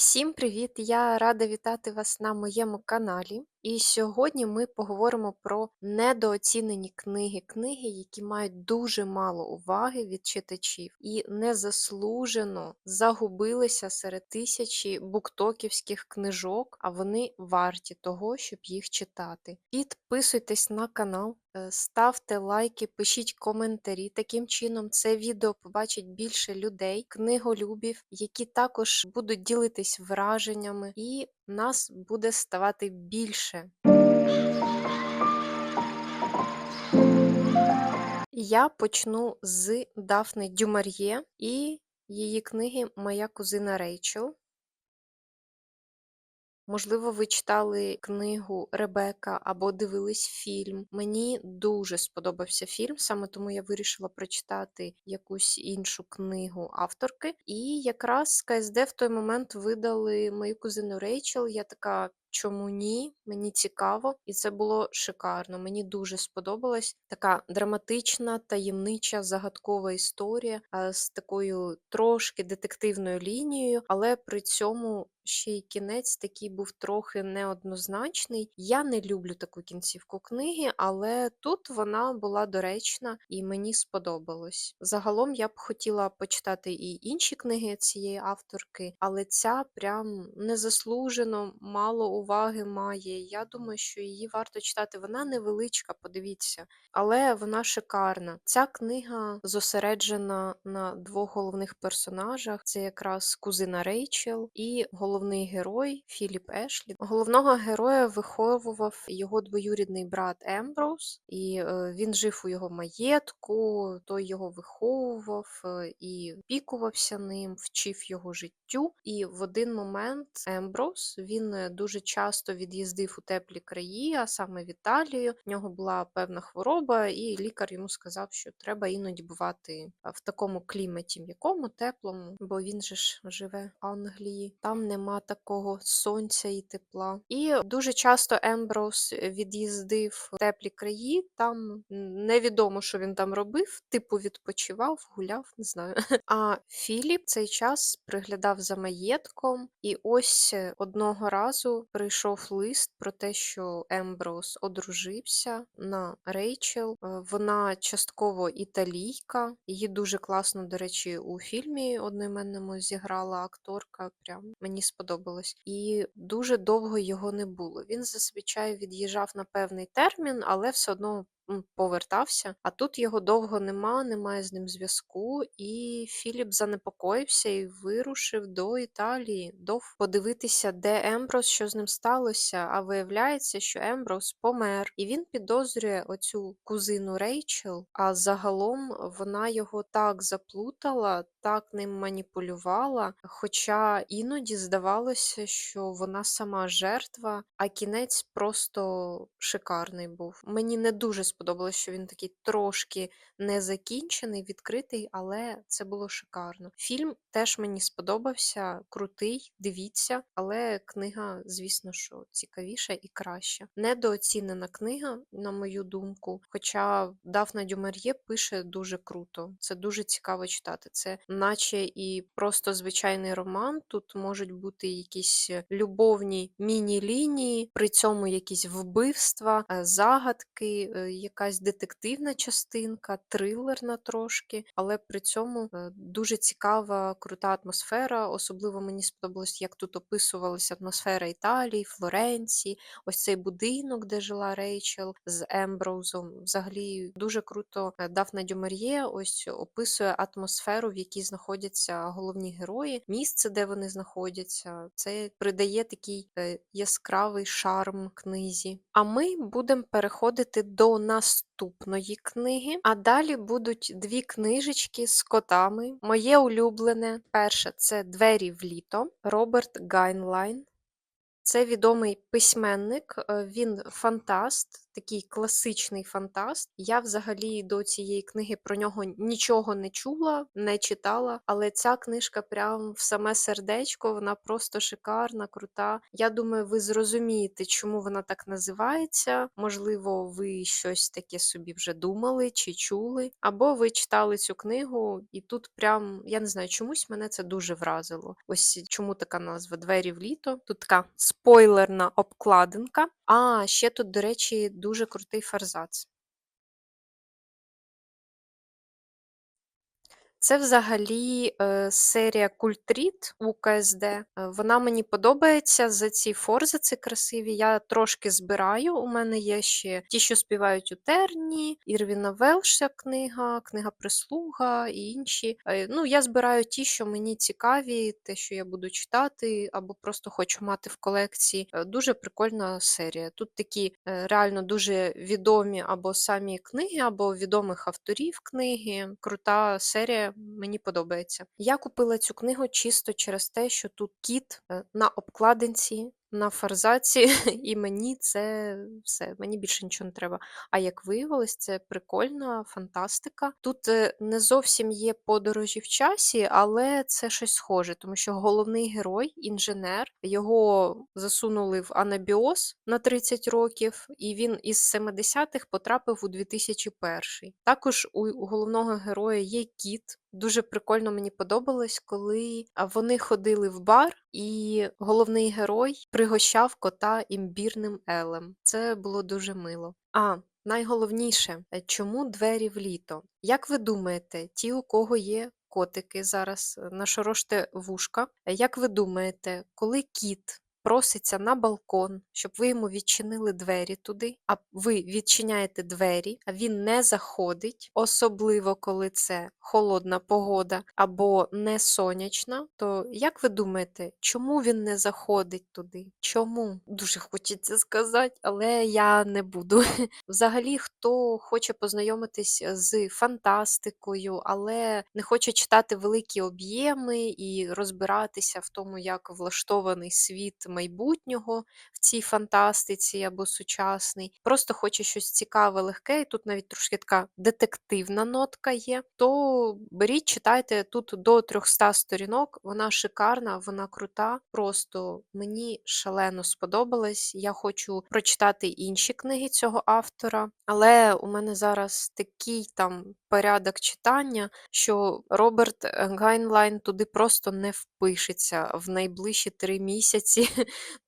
Всім привіт! Я рада вітати вас на моєму каналі. І сьогодні ми поговоримо про недооцінені книги, книги, які мають дуже мало уваги від читачів і незаслужено загубилися серед тисячі буктоківських книжок, а вони варті того, щоб їх читати. Підписуйтесь на канал, е, ставте лайки, пишіть коментарі. Таким чином, це відео побачить більше людей, книголюбів, які також будуть ділитись враженнями, і нас буде ставати більше. Я почну з Дафни Дюмар'є і її книги Моя кузина Рейчел. Можливо, ви читали книгу Ребека або дивились фільм. Мені дуже сподобався фільм, саме тому я вирішила прочитати якусь іншу книгу авторки. І якраз КСД в той момент видали мою кузину Рейчел. Я така. Чому ні? Мені цікаво, і це було шикарно. Мені дуже сподобалась така драматична, таємнича, загадкова історія з такою трошки детективною лінією, але при цьому ще й кінець такий був трохи неоднозначний. Я не люблю таку кінцівку книги, але тут вона була доречна і мені сподобалось. Загалом я б хотіла почитати і інші книги цієї авторки, але ця прям незаслужено мало уваги має. Я думаю, що її варто читати. Вона невеличка, подивіться, але вона шикарна. Ця книга зосереджена на двох головних персонажах: це якраз кузина Рейчел і головний герой Філіп Ешлі. Головного героя виховував його двоюрідний брат Емброуз, і е, він жив у його маєтку, той його виховував е, і опікувався ним, вчив його життю. І в один момент Емброуз він е, дуже часто від'їздив у теплі краї, а саме в Італію. В нього була певна хвороба, і лікар йому сказав, що треба іноді бувати в такому кліматі м'якому, теплому, бо він же ж живе в Англії. Там нема такого сонця і тепла. І дуже часто Емброуз від'їздив в теплі краї. Там невідомо, що він там робив, типу відпочивав, гуляв, не знаю. А Філіп цей час приглядав за маєтком, і ось одного разу прийшов лист про те, що Емброуз одружився на Рейчел. Е, Вона частково італійка. Її дуже класно, до речі, у фільмі одноіменному зіграла акторка. Прям мені сподобалось. І дуже довго його не було. Він зазвичай від'їжджав на певний термін, але все одно повертався. А тут його довго нема, немає з ним зв'язку. І Філіп занепокоївся і вирушив до Італії, до подивитися, де Емброс, що з ним сталося. А виявляється, що Емброс помер, і він підозрює оцю кузину Рейчел. А загалом вона його так заплутала, так ним маніпулювала. Хоча іноді здавалося, що вона сама жертва, а кінець просто шикарний був. Мені не дуже сподобалось, що він такий трошки незакінчений, відкритий, але це було шикарно. Фільм теж мені сподобався, крутий, дивіться, але книга, звісно, що цікавіша і краща. Недооцінена книга, на мою думку. Хоча Дафна Дюмар'є пише дуже круто. Це дуже цікаво читати. Це наче і просто звичайний роман. Тут можуть бути якісь любовні міні-лінії, при цьому якісь вбивства, е, загадки, е, якась детективна частинка, трилерна трошки, але при цьому е, дуже цікава, крута атмосфера. Особливо мені сподобалось, як тут описувалася атмосфера Італії, Флоренції, ось цей будинок, де жила Рейчел з Емброузом. Взагалі дуже круто Дафна Дюмар'є ось описує атмосферу, в якій знаходяться головні герої, місце, де вони знаходяться. Це придає такий е, яскравий шарм книзі. А ми будемо переходити до наступної книги. А далі будуть дві книжечки з котами. Моє улюблене. Перша це Двері в літо Роберт Гайнлайн. Це відомий письменник, е, він фантаст, такий класичний фантаст. Я взагалі до цієї книги про нього нічого не чула, не читала, але ця книжка прям в саме сердечко, вона просто шикарна, крута. Я думаю, ви зрозумієте, чому вона так називається. Можливо, ви щось таке собі вже думали чи чули, або ви читали цю книгу, і тут прям я не знаю, чомусь мене це дуже вразило. Ось чому така назва Двері в літо. Тут така спойлерна обкладинка. А ще тут, до речі, дуже крутий форзац. Це взагалі е, серія Культріт у КСД. Е, Вона мені подобається за ці форзаци красиві. Я трошки збираю. У мене є ще ті, що співають у терні, Ірвіна Велша книга, книга Прислуга і інші. Е, Ну, я збираю ті, що мені цікаві, те, що я буду читати, або просто хочу мати в колекції. Е, Дуже прикольна серія. Тут такі е, реально дуже відомі або самі книги, або відомих авторів книги. Крута серія мені подобається. Я купила цю книгу чисто через те, що тут кіт е, на обкладинці, на форзаці, і мені це все, мені більше нічого не треба. А як виявилось, це прикольна фантастика. Тут е, не зовсім є подорожі в часі, але це щось схоже, тому що головний герой, інженер, його засунули в анабіоз на 30 років, і він із 70-х потрапив у 2001. Також у головного героя є кіт. Дуже прикольно мені подобалось, коли вони ходили в бар, і головний герой пригощав кота імбірним елем. Це було дуже мило. А найголовніше, е, чому двері в літо? Як ви думаєте, ті, у кого є котики зараз, е, нашороште вушка, е, як ви думаєте, коли кіт проситься на балкон, щоб ви йому відчинили двері туди, а ви відчиняєте двері, а він не заходить, особливо коли це холодна погода або не сонячна, то як ви думаєте, чому він не заходить туди? Чому? Дуже хочеться сказати, але я не буду. Взагалі, хто хоче познайомитись з фантастикою, але не хоче читати великі об'єми і розбиратися в тому, як влаштований світ майбутнього в цій фантастиці або сучасний, просто хоче щось цікаве, легке, і тут навіть трошки така детективна нотка є, то беріть, читайте тут до 300 сторінок, вона шикарна, вона крута. Просто мені шалено сподобалась. Я хочу прочитати інші книги цього автора, але у мене зараз такий там порядок читання, що Роберт Гайнлайн туди просто не впишеться в найближчі три місяці,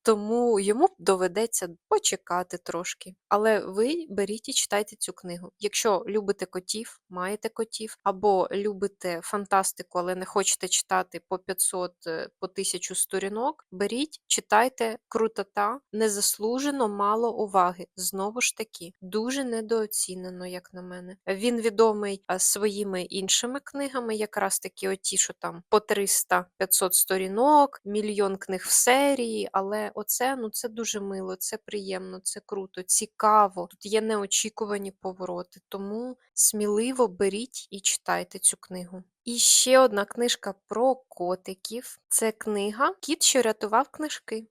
тому йому доведеться почекати трошки. Але ви беріть і читайте цю книгу. Якщо любите котів, маєте котів, або любите фантастику, але не хочете читати по 500 е, по 1000 сторінок, беріть, читайте, крутота, незаслужено мало уваги. Знову ж таки, дуже недооцінено, як на мене. Він відомий своїми іншими книгами, якраз такі оті, що там по 300-500 сторінок, мільйон книг в серії, але оце ну це дуже мило, це приємно, це круто, цікаво. Тут є неочікувані повороти, тому сміливо беріть і читайте цю книгу. І ще одна книжка про котиків. Це книга Кіт, що рятував книжки.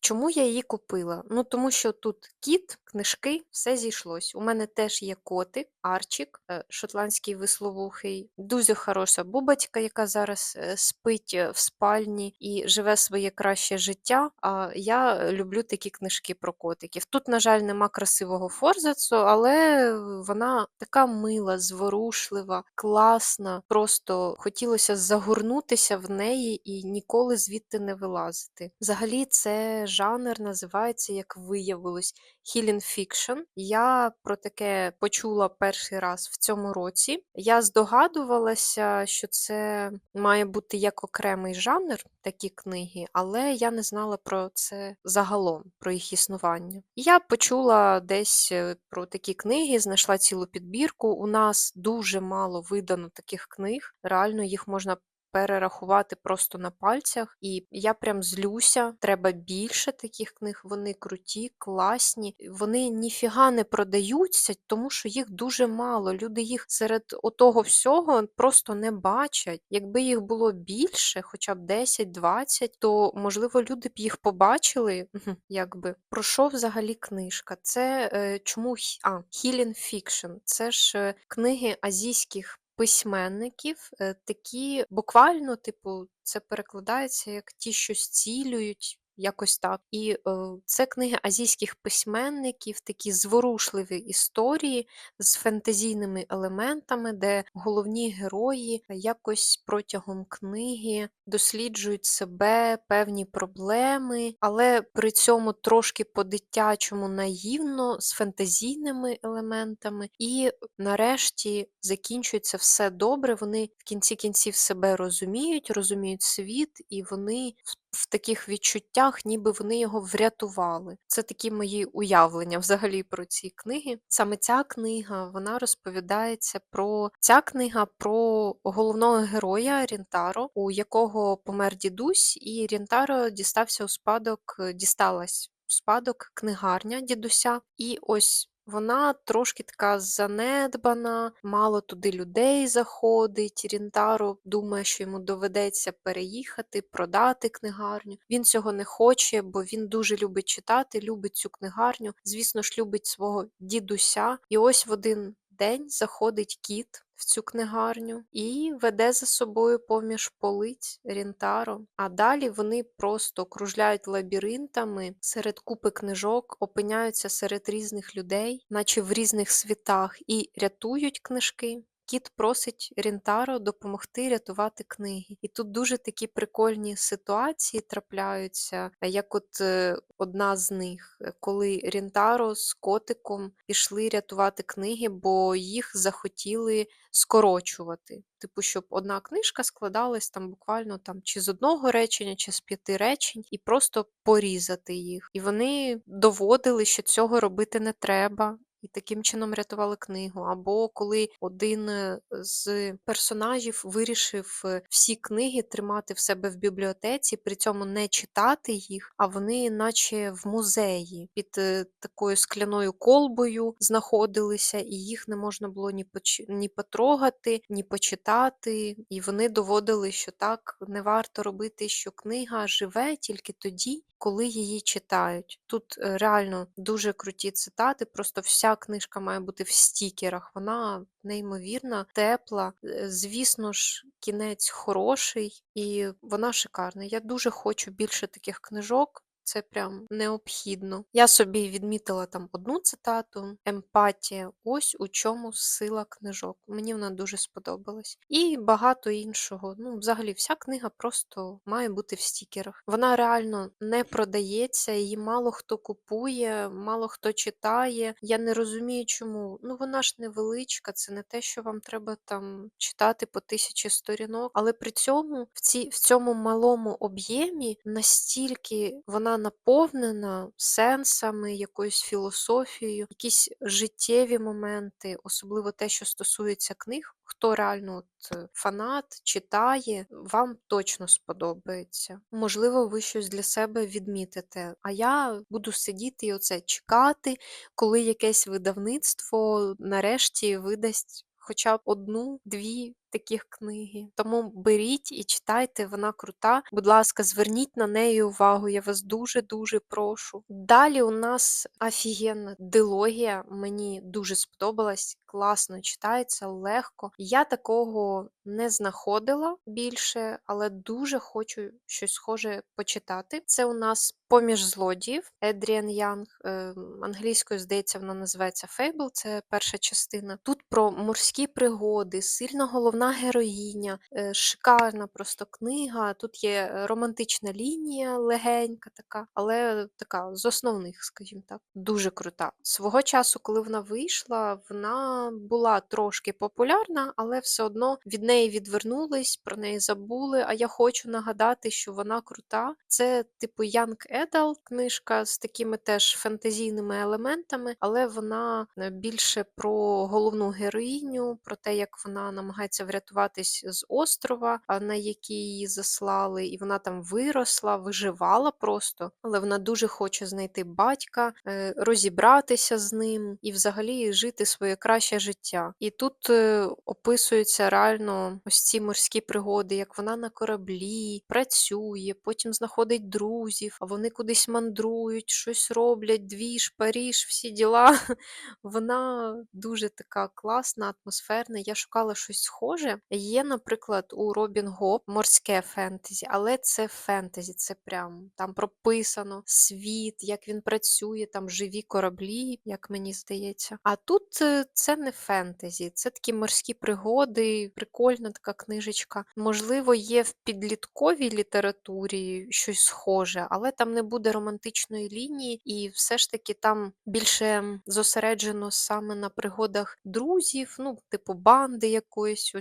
Чому я її купила? Ну, тому що тут кіт, книжки, все зійшлось. У мене теж є котик, Арчик, е, шотландський висловухий, дуже хороша бубочка, яка зараз е, спить е, в спальні і живе своє краще життя. А я люблю такі книжки про котиків. Тут, на жаль, нема красивого форзацу, але вона така мила, зворушлива, класна. Просто хотілося загорнутися в неї і ніколи звідти не вилазити. Взагалі, це жанр називається, як виявилось, Healing Fiction. Я про таке почула перший раз в цьому році. Я здогадувалася, що це має бути як окремий жанр, такі книги, але я не знала про це загалом, про їх існування. Я почула десь е, про такі книги, знайшла цілу підбірку. У нас дуже мало видано таких книг. Реально їх можна перерахувати просто на пальцях, і я прям злюся. Треба більше таких книг. Вони круті, класні. Вони ніфіга не продаються, тому що їх дуже мало. Люди їх серед отого всього просто не бачать. Якби їх було більше, хоча б 10-20, то можливо люди б їх побачили. Якби про що взагалі книжка? Це е, чому а, Healing Fiction? Це ж е, книги азійських письменників, е, такі буквально, типу, це перекладається як ті, що зцілюють. Якось так. І е, це книги азійських письменників, такі зворушливі історії з фентезійними елементами, де головні герої якось протягом книги досліджують себе, певні проблеми, але при цьому трошки по-дитячому наївно, з фентезійними елементами. І нарешті закінчується все добре. Вони в кінці кінців себе розуміють, розуміють світ, і вони в в таких відчуттях, ніби вони його врятували. Це такі мої уявлення взагалі про ці книги. Саме ця книга вона розповідається про ця книга про головного героя Рінтаро, у якого помер дідусь, і Рінтаро дістався у спадок, дісталась у спадок книгарня дідуся. І ось вона трошки така занедбана, мало туди людей заходить. Рінтаро думає, що йому доведеться переїхати, продати книгарню. Він цього не хоче, бо він дуже любить читати, любить цю книгарню. Звісно ж, любить свого дідуся. І ось в один день заходить кіт в цю книгарню і веде за собою поміж полиць Рінтаро. А далі вони просто кружляють лабіринтами серед купи книжок, опиняються серед різних людей, наче в різних світах, і рятують книжки. Кіт просить Рінтаро допомогти рятувати книги. І тут дуже такі прикольні ситуації трапляються, як от е, одна з них, е, коли Рінтаро з котиком пішли рятувати книги, бо їх захотіли скорочувати. Типу, щоб одна книжка складалась там буквально там чи з одного речення, чи з п'яти речень, і просто порізати їх. І вони доводили, що цього робити не треба. І таким чином рятували книгу. Або коли один е, з персонажів вирішив е, всі книги тримати в себе в бібліотеці, при цьому не читати їх, а вони, наче в музеї, під е, такою скляною колбою знаходилися, і їх не можна було ні поч... ні потрогати, ні почитати. І вони доводили, що так не варто робити, що книга живе тільки тоді, коли її читають. Тут реально дуже круті цитати, просто вся книжка має бути в стікерах. Вона неймовірна, тепла. Е, Звісно ж, кінець хороший і вона шикарна. Я дуже хочу більше таких книжок. Це прям необхідно. Я собі відмітила там одну цитату: емпатія. Ось у чому сила книжок. Мені вона дуже сподобалась. І багато іншого. Ну, взагалі, вся книга просто має бути в стікерах. Вона реально не продається, її мало хто купує, мало хто читає. Я не розумію, чому. Ну, вона ж невеличка, це не те, що вам треба там читати по тисячі сторінок, але при цьому в, ці, в цьому малому об'ємі настільки вона наповнена сенсами, якоюсь філософією, якісь життєві моменти, особливо те, що стосується книг. Хто реально от е, фанат читає, вам точно сподобається. Можливо, ви щось для себе відмітите. А я буду сидіти і оце чекати, коли якесь видавництво нарешті видасть хоча б одну-дві таких книги. Тому беріть і читайте, вона крута. Будь ласка, зверніть на неї увагу, я вас дуже-дуже прошу. Далі у нас офігенна дилогія, мені дуже сподобалась, класно читається, легко. Я такого не знаходила більше, але дуже хочу щось схоже почитати. Це у нас поміж злодіїв Едріан Янг. е, Англійською, здається, вона називається Фейбл, це перша частина. Тут про морські пригоди, сильна головна героїня, е, шикарна просто книга. Тут є е, романтична лінія, легенька така, але така з основних, скажімо так, дуже крута. Свого часу, коли вона вийшла, вона була трошки популярна, але все одно від неї відвернулись, про неї забули. А я хочу нагадати, що вона крута. Це типу Young Adult книжка з такими теж фентезійними елементами, але вона е, більше про головну героїню, про те, як вона намагається врятуватись з острова, на який її заслали, і вона там виросла, виживала просто, але вона дуже хоче знайти батька, е, розібратися з ним і взагалі жити своє краще життя. І тут е, описуються реально ось ці морські пригоди, як вона на кораблі працює, потім знаходить друзів, а вони кудись мандрують, щось роблять, двіж, Паріж, всі діла. Вона дуже така класна, атмосферна. Я шукала щось схоже. Є, наприклад, у Робін Гоп морське фентезі, але це фентезі, це прям там прописано світ, як він працює, там живі кораблі, як мені здається. А тут е, це не фентезі, це такі морські пригоди, прикольна така книжечка. Можливо, є в підлітковій літературі щось схоже, але там не буде романтичної лінії, і все ж таки там більше зосереджено саме на пригодах друзів, ну, типу банди якоїсь,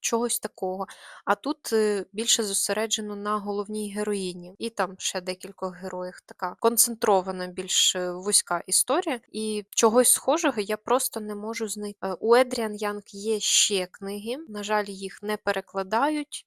чогось такого. А тут е, більше зосереджено на головній героїні, і там ще декількох героїв. Така концентрована, більш е, вузька історія. І чогось схожого я просто не можу знайти. Е, У Едріан Янг є ще книги, на жаль, їх не перекладають.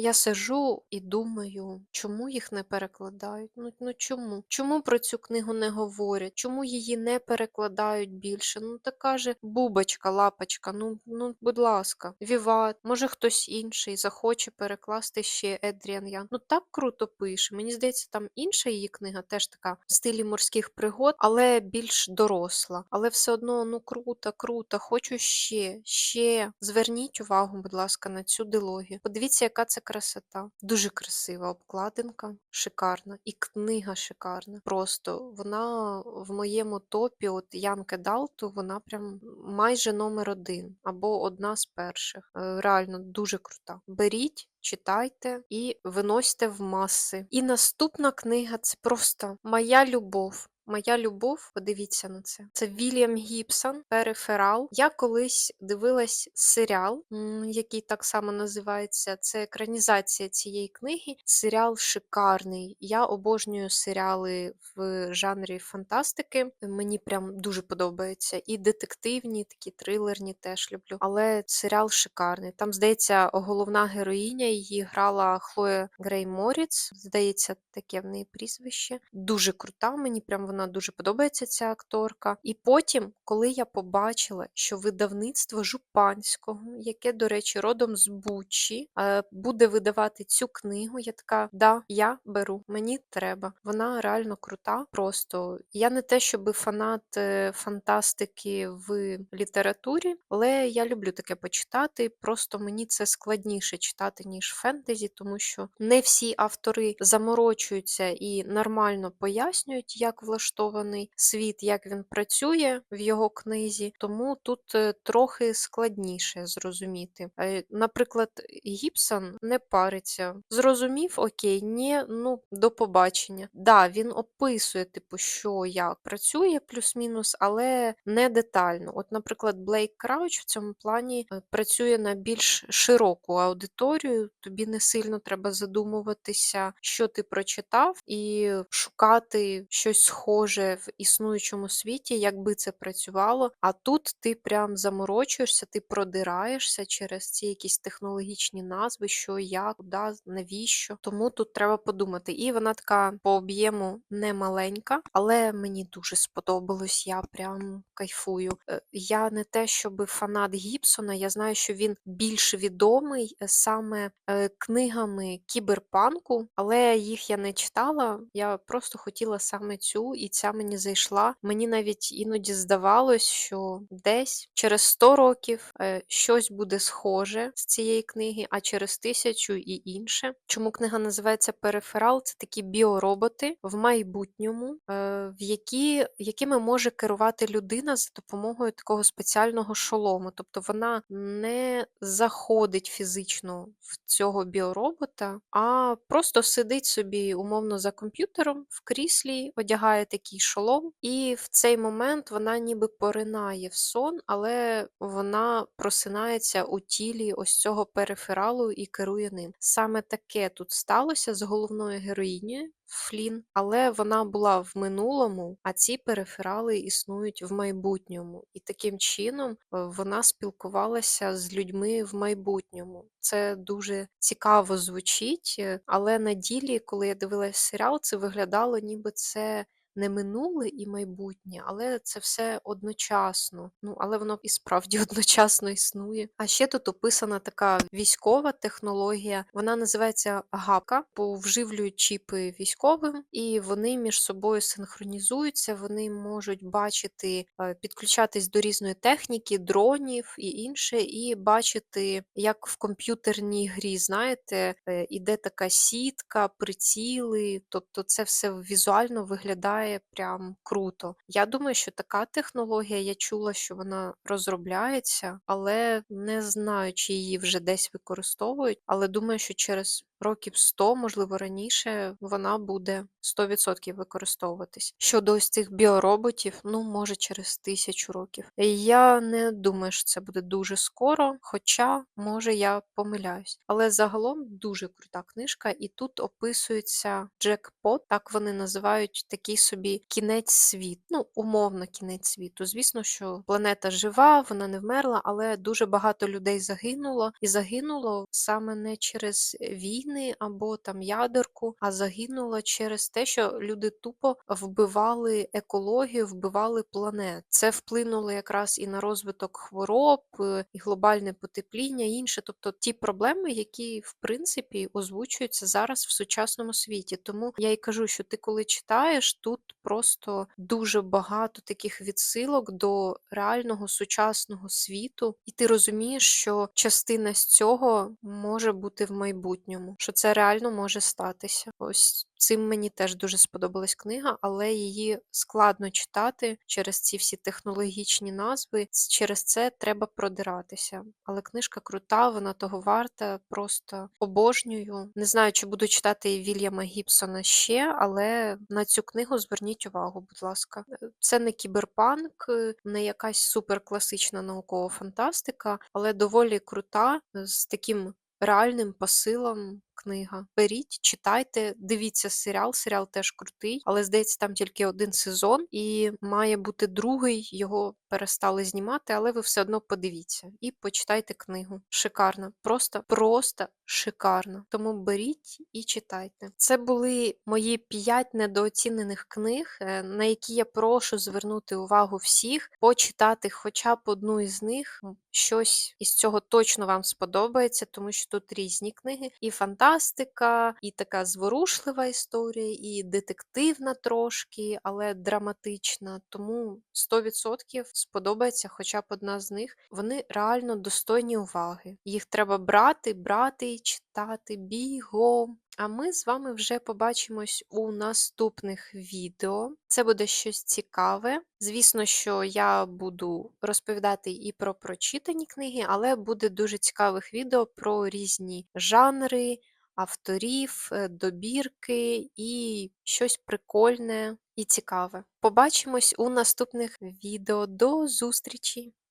Я сижу і думаю, чому їх не перекладають? Ну, ну чому? Чому про цю книгу не говорять? Чому її не перекладають більше? Ну така же бубочка, лапочка. Ну, ну, будь ласка, Віват, може хтось інший захоче перекласти ще Едріан Ян. Ну так круто пише. Мені здається, там інша її книга теж така в стилі морських пригод, але більш доросла. Але все одно, ну круто, круто, хочу ще, ще. Зверніть увагу, будь ласка, на цю дилогію. Подивіться, яка це красота. Дуже красива обкладинка, шикарна. І книга шикарна. Просто вона в моєму топі, от Янке Далту, вона прям майже номер один або одна з перших. Е, Реально дуже крута. Беріть. Читайте і виносьте в маси. І наступна книга це просто моя любов. Моя любов, подивіться на це. Це Вільям Гібсон, Периферал. Я колись дивилась серіал, який так само називається. Це екранізація цієї книги. Серіал шикарний. Я обожнюю серіали в жанрі фантастики. Мені прям дуже подобається. І детективні, такі трилерні теж люблю. Але серіал шикарний. Там, здається, головна героїня її грала Хлоя Грей Моріц. Здається, таке в неї прізвище. Дуже крута. Мені прям вона дуже подобається, ця акторка. І потім, коли я побачила, що видавництво Жупанського, яке, до речі, родом з Бучі, е, буде видавати цю книгу, я така, да, я беру, мені треба. Вона реально крута. Просто я не те, щоб фанат е, фантастики в літературі, але я люблю таке почитати. Просто мені це складніше читати, ніж фентезі, тому що не всі автори заморочуються і нормально пояснюють, як влаштований світ, як він працює в його книзі. Тому тут е, трохи складніше зрозуміти. Е, Наприклад, Гібсон не париться. Зрозумів, окей, ні, ну до побачення. Да, він описує, типу, що як працює плюс-мінус, але не детально. От, наприклад, Блейк Крауч в цьому плані е, працює на більш широку аудиторію. Тобі не сильно треба задумуватися, що ти прочитав, і шукати щось схоже в існуючому світі, якби це працювало. А тут ти прям заморочуєшся, ти продираєшся через ці якісь технологічні назви, що як, куди, навіщо. Тому тут треба подумати. І вона така по об'єму не маленька, але мені дуже сподобалось. Я прям кайфую. Е, Я не те, щоб фанат Гібсона, я знаю, що він більш відомий е, саме е, книгами кіберпанку, але їх я не читала. Я просто хотіла саме цю, і ця мені зайшла. Мені навіть іноді здавалось, що десь через 100 років е, щось буде схоже з цієї книги, а через тисячу і інше. Чому книга називається Периферал? Це такі біороботи в майбутньому, е, в які, якими може керувати людина за допомогою такого спеціального шолому. Тобто вона не заходить фізично в цього біоробота, а просто сидить собі умовно за комп'ютером в кріслі, одягає такий шолом, і в цей момент вона ніби поринає в сон, але вона просинається у тілі ось цього перифералу і керує ним. Саме таке тут сталося з головною героїнею Флін, але вона була в минулому, а ці периферали існують в майбутньому. І таким чином е, вона спілкувалася з людьми в майбутньому. Це дуже цікаво звучить, е, але на ділі, коли я дивилась серіал, це виглядало, ніби це не минуле і майбутнє, але це все одночасно. Ну, але воно і справді одночасно існує. А ще тут описана така військова технологія. Вона називається гапка, бо вживлюють чіпи військовим, і вони між собою синхронізуються. Вони можуть бачити, е, підключатись до різної техніки, дронів і інше, і бачити, як в комп'ютерній грі, знаєте, е, іде така сітка, приціли, тобто це все візуально виглядає прям круто. Я думаю, що така технологія, я чула, що вона розробляється, але не знаю, чи її вже десь використовують. Але думаю, що через років 100, можливо, раніше, вона буде 100% використовуватись. Щодо ось цих біороботів, ну, може, через тисячу років. Я не думаю, що це буде дуже скоро, хоча, може, я помиляюсь. Але загалом дуже крута книжка, і тут описується джекпот, так вони називають такий собі кінець світу. Ну, умовно, кінець світу. Звісно, що планета жива, вона не вмерла, але дуже багато людей загинуло, і загинуло саме не через війни або там ядерку, а загинуло через те, що люди тупо вбивали екологію, вбивали планет. Це вплинуло якраз і на розвиток хвороб, е, і глобальне потепління, і інше. Тобто ті проблеми, які в принципі озвучуються зараз в сучасному світі. Тому я й кажу, що ти коли читаєш, тут просто дуже багато таких відсилок до реального сучасного світу, і ти розумієш, що частина з цього може бути в майбутньому, що це реально може статися. Ось цим мені теж дуже сподобалась книга, але її складно читати через ці всі технологічні назви. Через це треба продиратися. Але книжка крута, вона того варта, просто обожнюю. Не знаю, чи буду читати Вільяма Гібсона ще, але на цю книгу зверніть увагу, будь ласка. Е, Це не кіберпанк, е, не якась суперкласична наукова фантастика, але доволі крута, з таким реальним посилом книга. Беріть, читайте, дивіться серіал. Серіал теж крутий, але здається, там тільки один сезон, і має бути другий. Його перестали знімати, але ви все одно подивіться і почитайте книгу. Шикарна, просто, просто шикарна. Тому беріть і читайте. Це були мої п'ять недооцінених книг, е, на які я прошу звернути увагу всіх, почитати хоча б одну із них. Щось із цього точно вам сподобається, тому що тут різні книги, і фантастика, і така зворушлива історія, і детективна трошки, але драматична. Тому 100% сподобається хоча б одна з них. Вони реально достойні уваги. Їх треба брати, брати і читати бігом. А ми з вами вже побачимось у наступних відео. Це буде щось цікаве. Звісно, що я буду розповідати і про прочитані книги, але буде дуже цікавих відео про різні жанри, авторів, е, добірки і щось прикольне і цікаве. Побачимось у наступних відео. До зустрічі!